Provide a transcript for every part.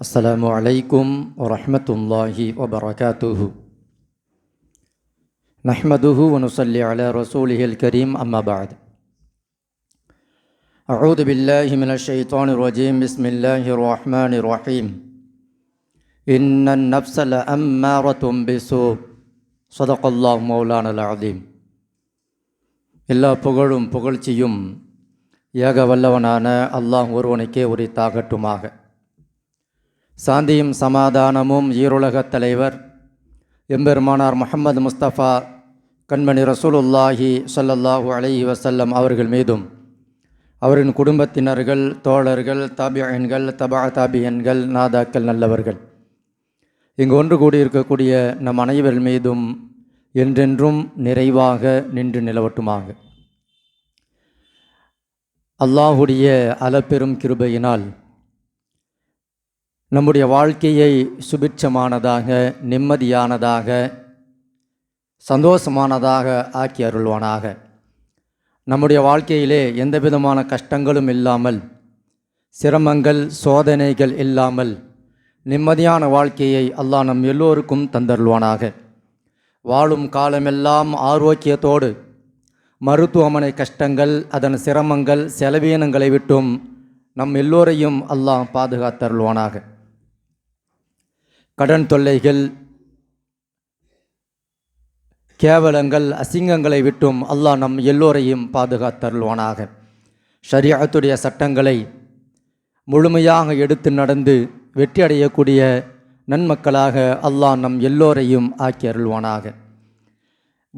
السلام عليكم ورحمة الله وبركاته نحمده ونصلي على رسوله الكريم أما بعد أعوذ بالله من الشيطان الرجيم بسم الله الرحمن الرحيم إن النفس لأمارة بسوء صدق الله مولانا العظيم எல்லா புகழும் புகழ்ச்சியும் ஏக வல்லவனான அல்லாஹ் ஒருவனுக்கே உரித்தாகட்டுமாக சாந்தியும் சமாதானமும் ஈருலகத் தலைவர் எம்பெருமானார் முஹம்மது முஸ்தபா கண்மணி ரசூலுல்லாஹி சல்லல்லாஹு அலஹி வசல்லம் அவர்கள் மீதும். அவரின் குடும்பத்தினர்கள் தோழர்கள் தாபியன்கள் தபா தாபியன்கள் நாதாக்கள் நல்லவர்கள். இங்கு ஒன்று கூடியிருக்கக்கூடிய நம் அனைவர் மீதும் என்றென்றும் நிறைவாக நின்று நிலவட்டுமாக. அல்லாஹுடைய அளப்பெரும் கிருபையினால் நம்முடைய வாழ்க்கையை சுபிட்சமானதாக நிம்மதியானதாக சந்தோஷமானதாக ஆக்கி அருள்வானாக. நம்முடைய வாழ்க்கையிலே எந்த விதமான கஷ்டங்களும் இல்லாமல் சிரமங்கள் சோதனைகள் இல்லாமல் நிம்மதியான வாழ்க்கையை அல்லாஹ் நம் எல்லோருக்கும் தந்தருள்வானாக. வாழும் காலமெல்லாம் ஆரோக்கியத்தோடு மருத்துவமனை கஷ்டங்கள் அதன் சிரமங்கள் செலவீனங்களை விட்டும் நம் எல்லோரையும் அல்லாஹ் பாதுகாத்தருள்வானாக. கடன் தொல்லைகள் கேவலங்கள் அசிங்கங்களை விட்டும் அல்லாஹ் நம் எல்லோரையும் பாதுகாத்தருள்வானாக ஷரியாத்துடைய சட்டங்களை முழுமையாக எடுத்து நடந்து வெற்றி அடையக்கூடிய நன்மக்களாக அல்லாஹ் நம் எல்லோரையும் ஆக்கி அருள்வானாக.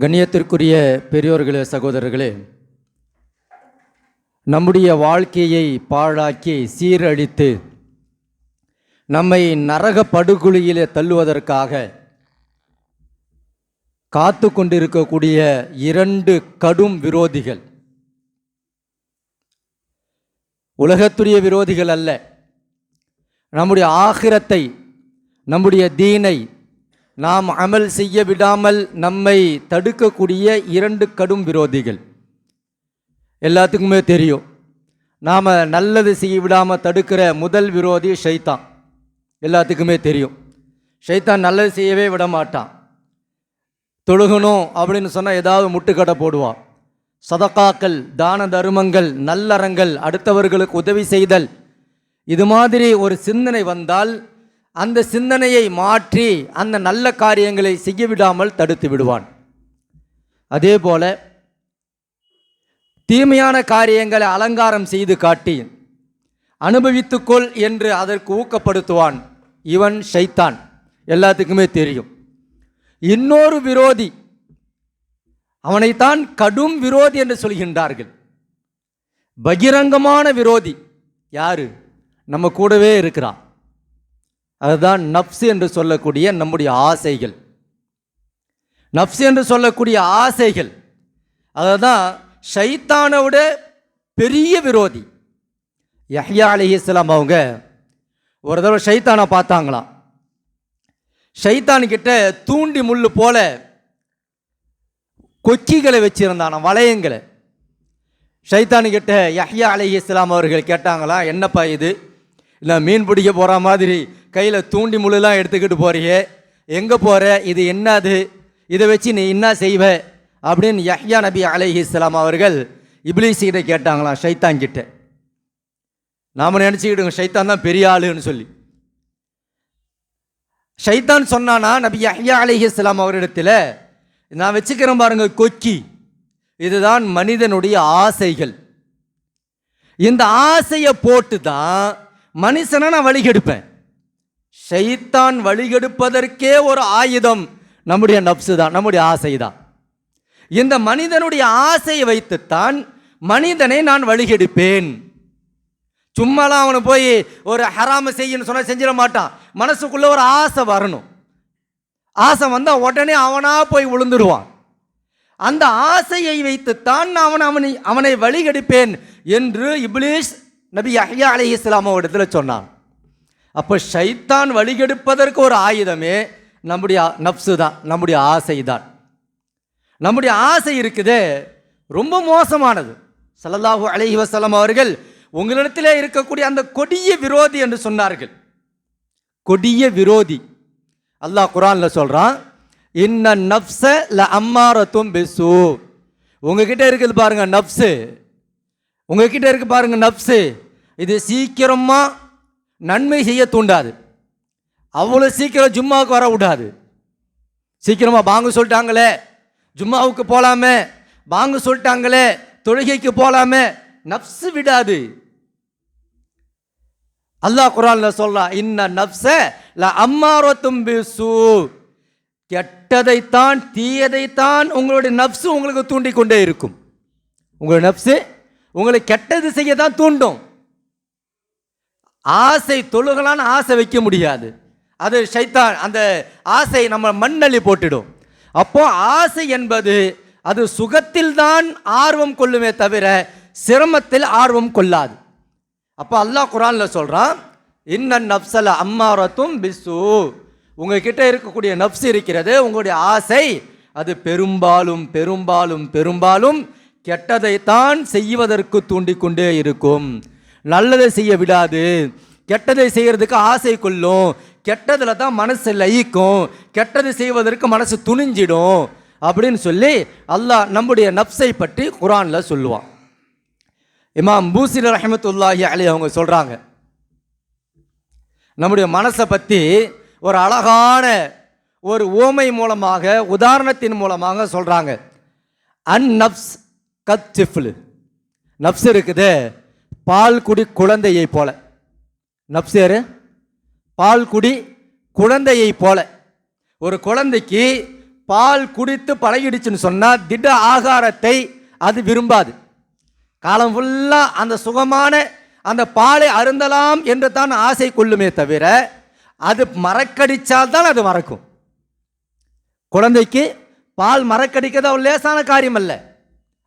கண்ணியத்திற்குரிய பெரியோர்களே சகோதரர்களே நம்முடைய வாழ்க்கையை பாழாக்கி சீரழித்து நம்மை நரக படுகொலியிலே தள்ளுவதற்காக காத்து கொண்டிருக்கக்கூடிய இரண்டு கடும் விரோதிகள். உலகத்துடைய விரோதிகள் அல்ல. நம்முடைய ஆகிரத்தை நம்முடைய தீனை நாம் அமல் செய்ய விடாமல் நம்மை தடுக்கக்கூடிய இரண்டு கடும் விரோதிகள். எல்லாத்துக்குமே தெரியும். நாம் நல்லது செய்ய விடாமல் தடுக்கிற முதல் விரோதி ஷைத்தான். எல்லாத்துக்குமே தெரியும். ஷைத்தான் நல்லது செய்யவே விட மாட்டான் தொழுகணும் அப்படின்னு சொன்னால் ஏதாவது முட்டுக்கடை போடுவான். சதக்காக்கள் தான தருமங்கள் நல்லறங்கள் அடுத்தவர்களுக்கு உதவி செய்தல். இது மாதிரி ஒரு சிந்தனை வந்தால் அந்த சிந்தனையை மாற்றி அந்த நல்ல காரியங்களை செய்ய விடாமல் தடுத்து விடுவான். அதே போல தீமையான காரியங்களை அலங்காரம் செய்து காட்டி அனுபவித்துக்கொள் என்று அதற்கு ஊக்கப்படுத்துவான். இவன் ஷைத்தான். எல்லாத்துக்குமே தெரியும். இன்னொரு விரோதி. அவனைத்தான் கடும் விரோதி என்று சொல்கின்றார்கள். பகிரங்கமான விரோதி. யாரு? நம்ம கூடவே இருக்கிறான். அதுதான் நப்சு என்று சொல்லக்கூடிய நம்முடைய ஆசைகள். நப்சு என்று சொல்லக்கூடிய ஆசைகள். அதுதான் ஷைத்தானோட பெரிய விரோதி. யஹ்யா அலிஹிஸ்லாம் அவங்க ஒரு தடவை ஷைத்தானை பார்த்தாங்களாம். ஷைத்தான்கிட்ட தூண்டி முள்ளு போல கொக்கிகளை வச்சுருந்தானா வளையங்களை. ஷைத்தானுக்கிட்ட யஹ்யா அலி இஸ்லாம் அவர்கள் கேட்டாங்களா என்னப்பா இது? இல்லை மீன் பிடிக்க போகிற மாதிரி கையில் தூண்டி முள்ளெலாம் எடுத்துக்கிட்டு போறியே. எங்கே போகிற இது என்னது? இதை வச்சு நீ என்ன செய்வ? அப்படின்னு யஹ்யா நபி அலைஹி இஸ்லாம் அவர்கள் இப்ளீஸ் கிட்ட கேட்டாங்களாம் ஷைத்தான் கிட்ட நாம் நினச்சிக்கிடுங்க ஷைத்தான் தான் பெரிய ஆளுன்னு சொல்லி. ஷைத்தான் சொன்னானா நபி ஐயா அலிஹி இஸ்லாம் அவரிடத்தில் நான் வச்சுக்கிறேன் பாருங்க கொக்கி. இதுதான் மனிதனுடைய ஆசைகள். இந்த ஆசையை போட்டு தான் மனுஷனை நான் வழிகெடுப்பேன். ஷைத்தான் வழிகெடுப்பதற்கே ஒரு ஆயுதம் நம்முடைய நப்சு தான் நம்முடைய ஆசை தான். இந்த மனிதனுடைய ஆசையை வைத்துத்தான் மனிதனை நான் வழிகெடுப்பேன். சும்மாலாம் அவனை போய் ஒரு ஹராம செய்யன்னு சொன்னால் செஞ்சிட மாட்டான். மனசுக்குள்ளே ஒரு ஆசை வரணும். ஆசை வந்தால் உடனே அவனாக போய் விழுந்துடுவான் அந்த ஆசையை வைத்துத்தான் நான் அவன் அவனை அவனை வழிகெடுப்பேன் என்று இப்லீஸ் நபி அஹ்யா அலி இஸ்லாமோடத்தில் சொன்னான். அப்போ ஷைத்தான் வழிகெடுப்பதற்கு ஒரு ஆயுதமே நம்முடைய நப்சு தான் நம்முடைய ஆசை தான். நம்முடைய ஆசை இருக்குதே ரொம்ப மோசமானது. ஸல்லல்லாஹு அலைஹி வசலம் அவர்கள் உங்களிடத்திலே இருக்கக்கூடிய அந்த கொடிய விரோதி என்று சொன்னார்கள். கொடிய விரோதி. அல்லாஹ் குரான்ல சொல்றான் இன்ன நப்ச ல அம்மாரத்தும் பெசு உங்ககிட்ட இருக்குது பாருங்க நப்சு உங்ககிட்ட இருக்கு பாருங்க நப்சு இது சீக்கிரமா நன்மை செய்ய தூண்டாது. அவ்வளோ சீக்கிரம் ஜும்மாவுக்கு வர விடாது. சீக்கிரமாக பாங்கு சொல்லிட்டாங்களே ஜும்மாவுக்கு போகலாமே பாங்கு சொல்லிட்டாங்களே தொழுகைக்கு போகலாமே நப்சு விடாது. அல்லாஹ் குரான்ல சொல்றான் இன்ன நப்ச ல அம்மாரத்தும் பிசு. கெட்டதைத்தான் தீயதைத்தான் உங்களுடைய நப்சு உங்களுக்கு தூண்டிக்கொண்டே இருக்கும். உங்களுடைய நப்சு உங்களை கெட்டது செய்ய தான் தூண்டும். ஆசை தொழுகலான்னு ஆசை வைக்க முடியாது. அது சைத்தான் அந்த ஆசை நம்ம மண்ணள்ளி போட்டுடும். அப்போ ஆசை என்பது அது சுகத்தில் தான் ஆர்வம் கொள்ளுமே தவிர சிரமத்தில் ஆர்வம் கொள்ளாது. அப்போ அல்லாஹ் குரானில் சொல்கிறான் இன்னன் நப்சல அம்மாரத்தும் பிசு உங்ககிட்ட இருக்கக்கூடிய நப்ஸ் இருக்கிறது உங்களுடைய ஆசை அது பெரும்பாலும் பெரும்பாலும் பெரும்பாலும் கெட்டதைத்தான் செய்வதற்கு தூண்டிக்கொண்டே இருக்கும். நல்லதை செய்ய விடாது. கெட்டதை செய்கிறதுக்கு ஆசை கொள்ளும். கெட்டதில் தான் மனசு லயிக்கும். கெட்டது செய்வதற்கு மனசு துணிஞ்சிடும். அப்படின்னு சொல்லி அல்லாஹ் நம்முடைய நப்சை பற்றி குரானில் சொல்லுவான். இமாம் பூசிர் ரஹமத்துல்லாஹி அலி அவங்க சொல்கிறாங்க நம்முடைய மனசை பற்றி ஒரு அழகான ஒரு ஓமை மூலமாக உதாரணத்தின் மூலமாக சொல்கிறாங்க அன் நப்ஸ் கத் சிஃப்லு. நப்ஸ் இருக்குது பால் குடி குழந்தையை போல. நப்ஸ் யாரு? பால் குடி குழந்தையை போல. ஒரு குழந்தைக்கு பால் குடித்து பழகிடுச்சுன்னு சொன்னால் திட ஆகாரத்தை அது விரும்பாது. காலம் ஃபுல்லாக அந்த சுகமான அந்த பாலை அருந்தலாம் என்று தான் ஆசை கொள்ளுமே தவிர அது மறக்கடிச்சால் தான் அது மறக்கும். குழந்தைக்கு பால் மறக்கடிக்கிறது அவ்வளவு லேசான காரியம் அல்ல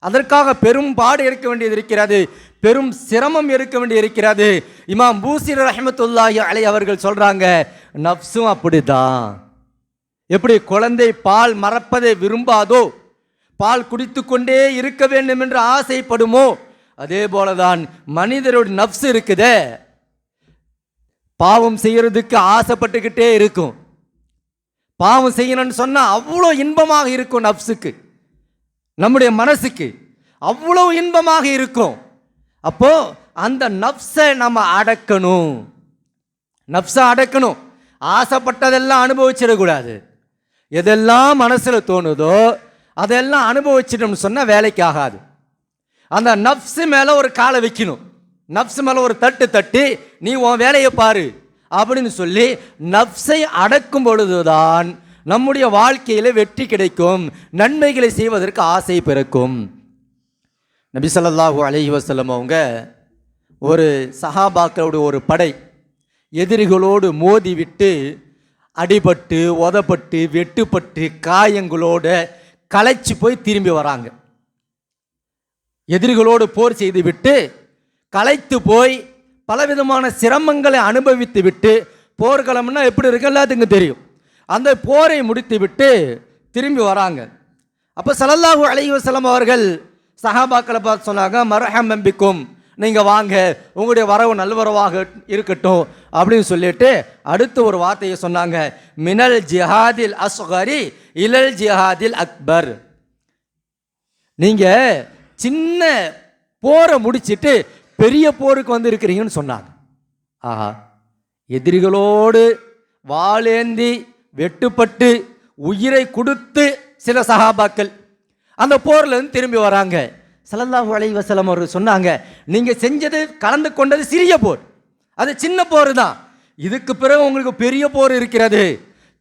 அதற்காக பெரும் பாடு இருக்க வேண்டியது இருக்கிறது பெரும் சிரமம் இருக்க வேண்டியது இருக்கிறது. இமாம் பூசிர் ரஹமத்துல்லாஹி அலை அவர்கள் சொல்கிறாங்க நப்சும் அப்படிதான் எப்படி குழந்தை பால் மறப்பதை விரும்பாதோ பால் குடித்து கொண்டே இருக்க வேண்டும் என்று ஆசைப்படுமோ அதே போல தான் மனிதருடைய நப்ஸ் இருக்குதே. பாவம் செய்யறதுக்கு ஆசைப்பட்டுக்கிட்டே இருக்கும். பாவம் செய்யணும்னு சொன்னால் அவ்வளோ இன்பமாக இருக்கும் நப்ஸுக்கு நம்முடைய மனசுக்கு அவ்வளோ இன்பமாக இருக்கும். அப்போ அந்த நப்ஸை நம்ம அடக்கணும். நப்ஸை அடக்கணும். ஆசைப்பட்டதெல்லாம் அனுபவிச்சிடக்கூடாது. எதெல்லாம் மனசில் தோணுதோ அதெல்லாம் அனுபவிச்சிட்டோம்னு சொன்னால் வேலைக்கு ஆகாது. அந்த நப்ஸு மேலே ஒரு காலை வைக்கணும். நப்ஸு மேலே ஒரு தட்டு தட்டி நீ உன் வேலையை பாரு அப்படின்னு சொல்லி நப்ஸை அடக்கும் பொழுதுதான் நம்முடைய வாழ்க்கையில் வெற்றி கிடைக்கும் நன்மைகளை செய்வதற்கு ஆசை பிறக்கும். நபி சொல்லாஹூ அலைஹி வசல்லம் அவங்க ஒரு சஹாபாக்களோட ஒரு படை எதிரிகளோடு மோதி விட்டு அடிபட்டு உதப்பட்டு வெட்டுப்பட்டு காயங்களோட களைச்சி போய் திரும்பி வராங்க. எதிரிகளோடு போர் செய்துவிட்டு களைத்து போய் பலவிதமான சிரமங்களை அனுபவித்து விட்டு போர்க்களம்னா எப்படி இருக்கு எல்லாத்துக்கும் தெரியும். அந்த போரை முடித்து விட்டு திரும்பி வராங்க. அப்போ சலல்லாஹு அலைஹி வஸல்லம் அவர்கள் சஹாபாக்களை பார்த்து சொன்னாங்க மரஹம் நம்பிக்கும் நீங்கள் வாங்க. உங்களுடைய வரவு நல்வரவாக இருக்கட்டும். அப்படின்னு சொல்லிட்டு அடுத்து ஒரு வார்த்தையை சொன்னாங்க மினல் ஜிஹாதில் அஸ்ஹரி இலல் ஜிஹாதில் அக்பர். நீங்கள் சின்ன போரை முடிச்சிட்டு பெரிய போருக்கு வந்து இருக்கிறீங்கன்னு சொன்னாங்க. ஆஹா. எதிரிகளோடு வாளேந்தி வெட்டுப்பட்டு உயிரை கொடுத்து சில சகாபாக்கள் அந்த போர்லேருந்து திரும்பி வராங்க. சலல்லாஹு அலைவசலம் அவர்கள் சொன்னாங்க நீங்கள் செஞ்சது கலந்து கொண்டது சிறிய போர். அது சின்ன போர் தான் இதுக்கு பிறகு உங்களுக்கு பெரிய போர் இருக்கிறது.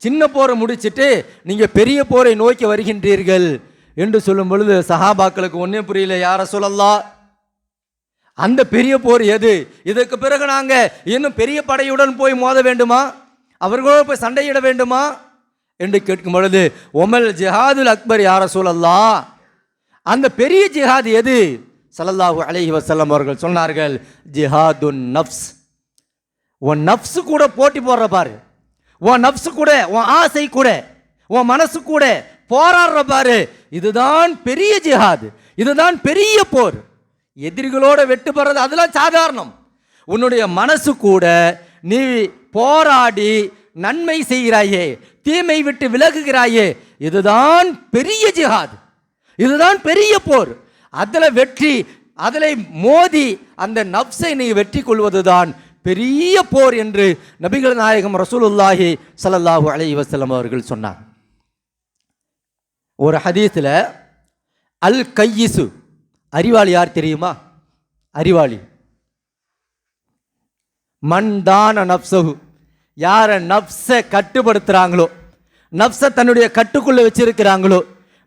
சின்ன போரை முடிச்சுட்டு நீங்கள் பெரிய போரை நோக்கி வருகின்றீர்கள். என்று சொல்லும் பொழுது சஹாபாக்களுக்கு ஒன்றே புரியல யார சொல்லலாம் அந்த பெரிய போர் எது? இதற்கு பிறகு நாங்கள் இன்னும் பெரிய படையுடன் போய் மோத வேண்டுமா? அவர்களோடு போய் சண்டையிட வேண்டுமா? என்று கேட்கும் பொழுது ஒமல் ஜிஹாதுல் அக்பர் யார சொல்லல்லா அந்த பெரிய ஜிஹாத் எது? ஸல்லல்லாஹு அலஹி வசல்லம் அவர்கள் சொன்னார்கள் ஜிஹாதுன் நஃப்ஸ். உன் நப்ஸு கூட போட்டி போடுற பாரு. உன் நப்ஸு கூட உன் ஆசை கூட உன் மனசு கூட போராடுற பாரு. இதுதான் பெரிய ஜிஹாது. இதுதான் பெரிய போர். எதிரிகளோட வெட்டு போறது அதெல்லாம் சாதாரணம். உன்னுடைய மனசு கூட நீ போராடி நன்மை செய்கிறாயே தீமை விட்டு விலகுகிறாயே இதுதான் பெரிய ஜிஹாது. இதுதான் பெரிய போர். அதில் வெற்றி அதில் மோதி அந்த நப்சை நீ வெற்றி கொள்வதுதான் பெரிய போர் என்று நபிகள் நாயகம் ரசூலுல்லாஹி ஸல்லல்லாஹு அலைஹி வஸல்லம் அவர்கள் சொன்னார். ஒரு ஹதீஸில் அல் கையிசு அறிவாளி யார் தெரியுமா? அறிவாளி. மண்தான நப்சகு யாரை நப்சை கட்டுப்படுத்துறாங்களோ நப்சை தன்னுடைய கட்டுக்குள்ளே வச்சிருக்கிறாங்களோ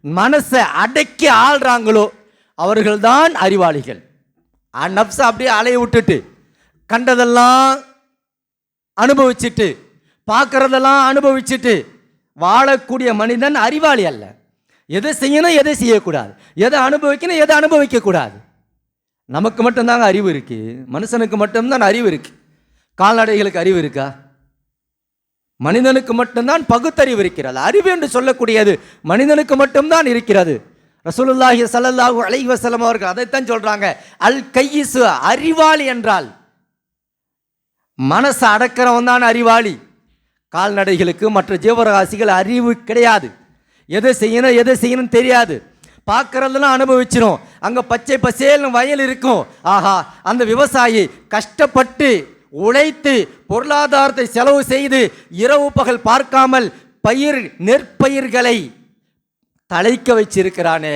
மனசை அடக்கி ஆள்றாங்களோ அவர்கள்தான் அறிவாளிகள். நப்சை அப்படியே அலைய விட்டுட்டு கண்டதெல்லாம் அனுபவிச்சுட்டு பார்க்குறதெல்லாம் அனுபவிச்சுட்டு வாழக்கூடிய மனிதன் அறிவாளி அல்ல. எதை செய்யணும் எதை செய்யக்கூடாது. எதை அனுபவிக்கணும் எதை அனுபவிக்கக்கூடாது. நமக்கு மட்டும்தாங்க அறிவு இருக்குது மனுஷனுக்கு மட்டும்தான் அறிவு இருக்குது கால்நடைகளுக்கு அறிவு இருக்கா? மனிதனுக்கு மட்டும்தான் பகுத்தறிவு இருக்கிறது. அறிவு என்று சொல்லக்கூடியது மனிதனுக்கு மட்டும்தான் இருக்கிறது. ரசூலுல்லாஹி ஸல்லல்லாஹு அலைஹி வஸல்லம் அவர்கள் அதைத்தான் சொல்கிறாங்க அல் கையிசு அறிவாளி என்றால் மனசை அடக்கிறவன் தான் அறிவாளி. கால்நடைகளுக்கு மற்ற ஜீவராசிகள் அறிவு கிடையாது. எதை செய்யணும் எதை செய்யணும்னு தெரியாது. பார்க்கறதெல்லாம் அனுபவிச்சிரும். அங்கே பச்சை பசேல்னு வயல் இருக்கும். ஆஹா அந்த விவசாயி கஷ்டப்பட்டு உழைத்து பொருளாதாரத்தை செலவு செய்து இரவு பகல் பார்க்காமல் பயிர் நெற்பயிர்களை தழைக்க வச்சிருக்கிறானே.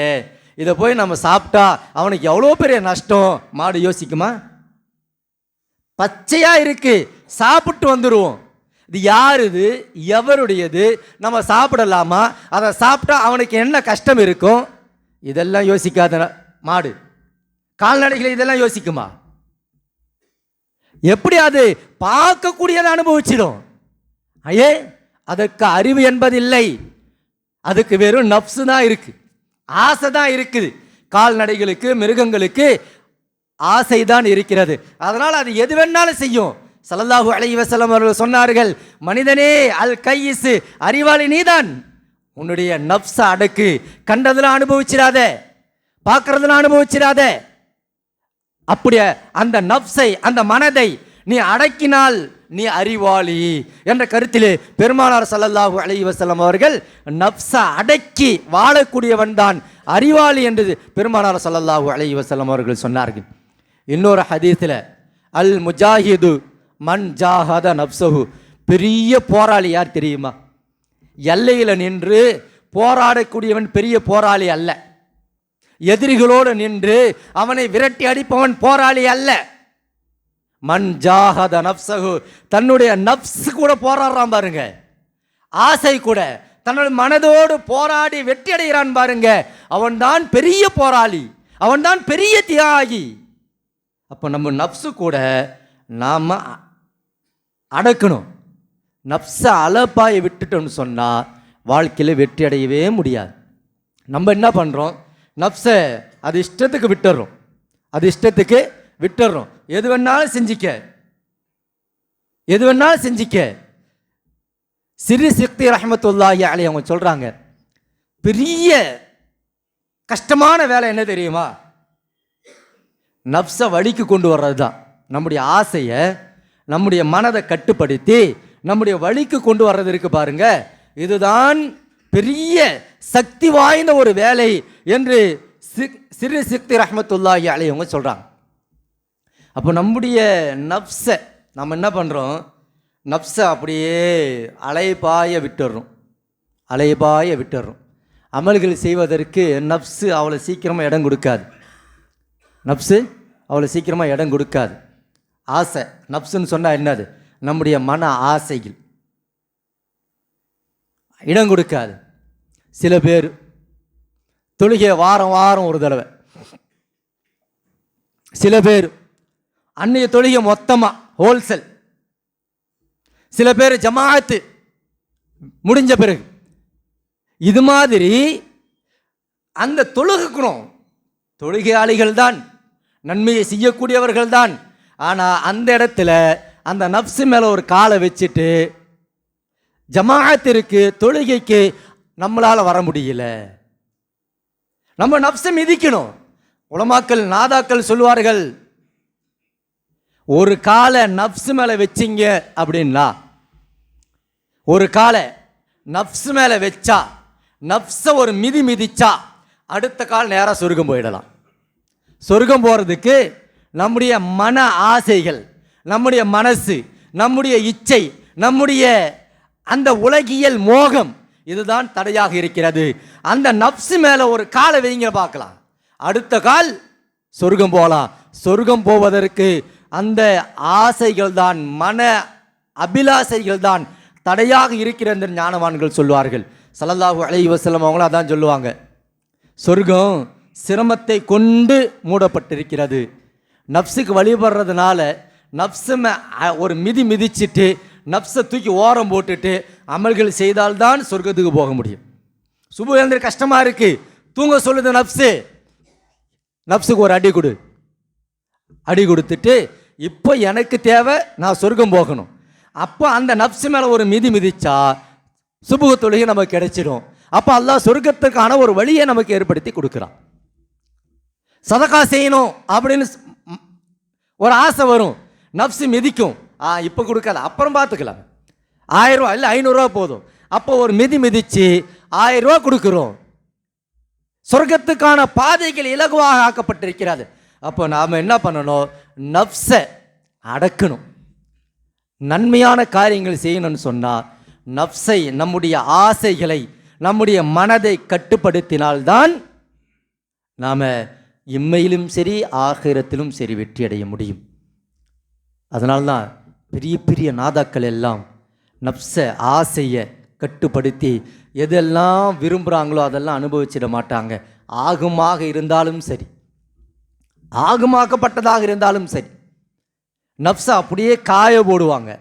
இதை போய் நம்ம சாப்பிட்டா அவனுக்கு எவ்வளோ பெரிய நஷ்டம்? மாடு யோசிக்குமா? பச்சையாக இருக்கு. சாப்பிட்டு வந்துடுவோம் இது யாருது? எவருடையது? நம்ம சாப்பிடலாமா? அதை சாப்பிட்டா அவனுக்கு என்ன கஷ்டம் இருக்கும்? இதெல்லாம் யோசிக்காத மாடு. கால்நடைகள் இதெல்லாம் யோசிக்குமா? எப்படி அது பார்க்கக்கூடியதை அனுபவிச்சிடும்? ஐயே அதற்கு அறிவு என்பதில்லை. அதுக்கு வெறும் நப்சு தான் இருக்கு. ஆசை தான் இருக்குது. கால்நடைகளுக்கு மிருகங்களுக்கு ஆசை தான் இருக்கிறது. அதனால் அது எது வேணாலும் செய்யும். சல்லல்லாஹு அலைவசலம் அவர்கள் சொன்னார்கள் மனிதனே அல் கையிசு அறிவாளி நீதான். உன்னுடைய நப்ச அடக்கு கண்டதெல்லாம் அனுபவிச்சிடாத பார்க்கறதெல்லாம் அனுபவிச்சிடாத அப்படியே அந்த நப்சை அந்த மனதை நீ அடக்கினால் நீ அறிவாளி. என்ற கருத்திலே பெருமானார் சல்லல்லாஹு அலைவசலம் அவர்கள் நப்ச அடக்கி வாழக்கூடியவன் தான் அறிவாளி என்று பெருமானார் சல்லல்லாஹு அலைவசலம் அவர்கள் சொன்னார்கள். இன்னொரு ஹதீஸில் அல் முஜாஹிது மண் ஜாஹத நப்சஹு. பெரிய போராளி யார் தெரியுமா? எல்லையில் நின்று போராடக்கூடியவன் பெரிய போராளி அல்ல. எதிரிகளோடு நின்று அவனை விரட்டி அடிப்பவன் போராளி அல்ல. மண் ஜாஹத நப்சகு தன்னுடைய நப்ஸ் கூட போராடுறான் பாருங்க. ஆசை கூட தன்னுடைய மனதோடு போராடி வெற்றி அடைகிறான் பாருங்க. அவன்தான் பெரிய போராளி. அவன்தான் பெரிய தியாகி. அப்போ நம்ம நப்சு கூட நாம் அடக்கணும். நப்சை அலப்பாயை விட்டுட்டோம்னு சொன்னால் வாழ்க்கையில் வெற்றி அடையவே முடியாது. நம்ம என்ன பண்ணுறோம் நப்சை அது இஷ்டத்துக்கு விட்டுறோம். அது இஷ்டத்துக்கு விட்டுறோம். எது வேணாலும் செஞ்சிக்க. எது வேணாலும் செஞ்சிக்க. சிறு சக்தி ரஹமத்துல்லாஹி அலி அவங்க சொல்கிறாங்க பெரிய கஷ்டமான வேலை என்ன தெரியுமா? நப்சை வழிக்கு கொண்டு வர்றது தான் நம்முடைய ஆசையை நம்முடைய மனதை கட்டுப்படுத்தி நம்முடைய வழிக்கு கொண்டு வர்றது இருக்கு பாருங்க. இதுதான் பெரிய சக்தி வாய்ந்த ஒரு வேலை என்று சிறு சிக்தி ரஹமத்துல்லாஹி அலையவங்க சொல்கிறாங்க அப்போ நம்முடைய நப்ஸை நம்ம என்ன பண்ணுறோம் நப்ஸை அப்படியே அலைபாய விட்டுடுறோம் அலைபாய விட்டுடுறோம் அமல்கள் செய்வதற்கு நப்ஸு அவ்வளோ சீக்கிரமாக இடம் கொடுக்காது. நப்ஸு அவ்வளோ சீக்கிரமாக இடம் கொடுக்காது. ஆசை. நப்சுன்னு சொன்னால் என்னது? நம்முடைய மன ஆசைகள் இடம் கொடுக்காது. சில பேர் தொழுகை வாரம் வாரம் ஒரு தடவை. சில பேர் அன்னைய தொழுகை மொத்தமாக ஹோல்சேல் சில பேர் ஜமாத்து முடிஞ்ச பிறகு. இது மாதிரி அந்த தொழுகுக்கணும் தொழுகையாளிகள் தான் நன்மையை செய்யக்கூடியவர்கள் தான் ஆனால் அந்த இடத்துல அந்த நப்சு மேலே ஒரு காலை வச்சுட்டு ஜமாத்திற்கு தொழுகைக்கு நம்மளால் வர முடியல. நம்ம நப்சை மிதிக்கணும். உலமாக்கள் நாதாக்கள் சொல்லுவார்கள் ஒரு காலை நப்சு மேலே வச்சிங்க அப்படின்னா ஒரு காலை நப்சு மேலே வச்சா நப்சை ஒரு மிதி மிதிச்சா அடுத்த கால் நேராக சொர்க்கம் போயிடலாம். சொர்க்கம் போகிறதுக்கு நம்முடைய மன ஆசைகள் நம்முடைய மனசு நம்முடைய இச்சை நம்முடைய அந்த உலகியல் மோகம் இதுதான் தடையாக இருக்கிறது. அந்த நப்சு மேலே ஒரு காலை வைங்க பார்க்கலாம். அடுத்த கால் சொர்க்கம் போகலாம் சொர்க்கம் போவதற்கு அந்த ஆசைகள் தான் மன அபிலாசைகள் தான் தடையாக இருக்கிற இந்த ஞானவான்கள் சொல்வார்கள். ஸல்லல்லாஹு அலைஹி வஸல்லம் அவங்களும் அதான் சொல்லுவாங்க. சொர்க்கம் சிரமத்தை கொண்டு மூடப்பட்டிருக்கிறது. நப்சுக்கு வழிபடுறதுனால நப்சு மே- ஒரு மிதி மிதிச்சிட்டு நப்சை தூக்கி ஓரம் போட்டுட்டு அமல்கள் செய்தால்தான் சொர்க்கத்துக்கு போக முடியும். சுபு கஷ்டமாக இருக்குது தூங்க சொல்லுது நப்சு நப்சுக்கு ஒரு அடி கொடு. அடி கொடுத்துட்டு இப்போ எனக்கு தேவை நான் சொர்க்கம் போகணும். அப்போ அந்த நப்சு மேலே ஒரு மிதி மிதிச்சா சுபுக தொழுகை நமக்கு கிடைச்சிடும். அப்போ அல்லா சொர்க்கத்துக்கான ஒரு வழியை நமக்கு ஏற்படுத்தி கொடுக்குறான். சதக்கா செய்யணும் அப்படின்னு ஒரு ஆசை வரும். நப்சு மிதிக்கும். ஆ இப்போ கொடுக்காத. அப்புறம் பார்த்துக்கலாம் ஆயிரம் ரூபா இல்லை ஐநூறுரூவா போதும். அப்போ ஒரு மிதி மிதித்து ஆயிரரூவா கொடுக்குறோம். சொர்க்கத்துக்கான பாதைகள் இலகுவாக ஆக்கப்பட்டிருக்கிறது. அப்போ நாம் என்ன பண்ணணும்? நப்சை அடக்கணும். நன்மையான காரியங்கள் செய்யணும்னு சொன்னால் நப்சை நம்முடைய ஆசைகளை நம்முடைய மனதை கட்டுப்படுத்தினால்தான் நாம் இம்மையிலும் சரி ஆகிரத்திலும் சரி வெற்றி அடைய முடியும். அதனால்தான் பெரிய பெரிய நாதாக்கள் எல்லாம் நப்ச ஆசையை கட்டுப்படுத்தி எதெல்லாம் விரும்புகிறாங்களோ அதெல்லாம் அனுபவிச்சிட மாட்டாங்க. ஆகுமாக இருந்தாலும் சரி. ஆகுமாக்கப்பட்டதாக இருந்தாலும் சரி. நப்சை அப்படியே காய போடுவாங்க.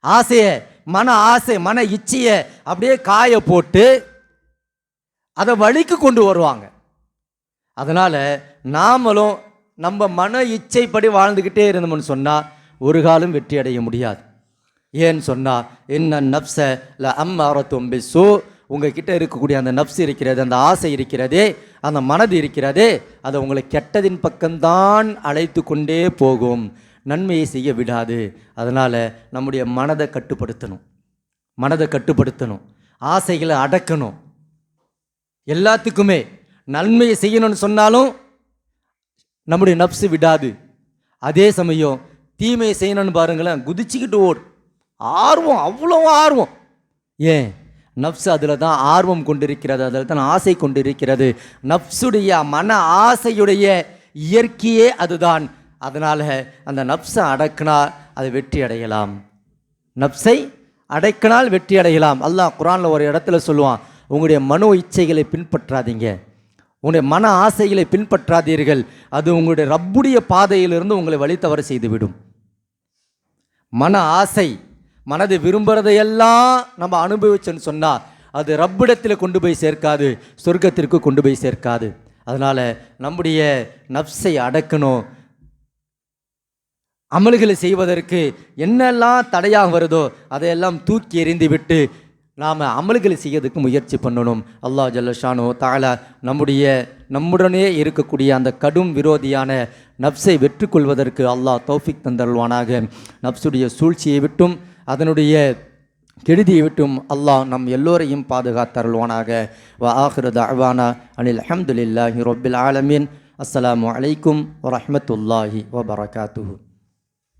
ஆசையை மன ஆசை மன இச்சையை அப்படியே காய போட்டு அதை வழிக்கு கொண்டு வருவாங்க. அதனால் நாமளும் நம்ம மன இச்சைப்படி வாழ்ந்துக்கிட்டே இருந்தோம்னு சொன்னால் ஒரு காலம் வெற்றி அடைய முடியாது. ஏன்னு சொன்னால் என்ன நப்ச ல அம்மாரத்தும் பிசு. உங்ககிட்ட இருக்கக்கூடிய அந்த நப்ஸ் இருக்கிறது அந்த ஆசை இருக்கிறதே அந்த மனது இருக்கிறதே அதை உங்களை கெட்டதின் பக்கம்தான் அழைத்து கொண்டே போகும். நன்மையை செய்ய விடாது. அதனால் நம்முடைய மனதை கட்டுப்படுத்தணும். மனதை கட்டுப்படுத்தணும். ஆசைகளை அடக்கணும். எல்லாத்துக்குமே நன்மையை செய்யணும்னு சொன்னாலும் நம்முடைய நப்சு விடாது. அதே சமயம் தீமையை செய்யணும்னு பாருங்களேன் குதிச்சுக்கிட்டு ஓடு. ஆர்வம் அவ்வளோ ஆர்வம். ஏன்? நப்சு அதில் தான் ஆர்வம் கொண்டிருக்கிறது அதில் தான் ஆசை கொண்டிருக்கிறது. நப்சுடைய மன ஆசையுடைய இயற்கையே அதுதான். அதனால் அந்த நப்சை அடக்கினா அதை வெற்றி அடையலாம். நப்சை அடைக்கினால் வெற்றி அடையலாம். அல்லாஹ் குரானில் ஒரு இடத்துல சொல்லுவான் உங்களுடைய மனோ இச்சைகளை பின்பற்றாதீங்க. உங்களுடைய மன ஆசைகளை பின்பற்றாதீர்கள். அது உங்களுடைய ரப்புடைய பாதையிலிருந்து உங்களை வழி தவற செய்துவிடும். மன ஆசை மனது விரும்புகிறதையெல்லாம் நம்ம அனுபவிச்சோன்னு சொன்னால் அது ரப்பிடத்தில் கொண்டு போய் சேர்க்காது சொர்க்கத்திற்கு கொண்டு போய் சேர்க்காது. அதனால் நம்முடைய நப்சை அடக்கணும். அமல்களை செய்வதற்கு என்னெல்லாம் தடையாக வருதோ அதையெல்லாம் தூக்கி எறிந்து விட்டு நாம் அமல்களை செய்யறதுக்கு முயற்சி பண்ணணும். அல்லாஹ் ஜல்லஷானோ தாலா நம்முடைய நம்முடனே இருக்கக்கூடிய அந்த கடும் விரோதியான நப்சை வெற்றி கொள்வதற்கு அல்லாஹ் தௌஃபிக் தந்தருள்வானாக. நப்சுடைய சூழ்ச்சியை விட்டும் அதனுடைய கெடுதியை விட்டும் அல்லாஹ் நம் எல்லோரையும் பாதுகாத்தருள்வானாக. வ ஆஹிரு தஅவானா அனில் அஹமதுல்லாஹி ரொபில் ஆலமீன். அஸ்ஸலாமு அலைக்கும் வரமத்துல்லாஹி வபரகாத்து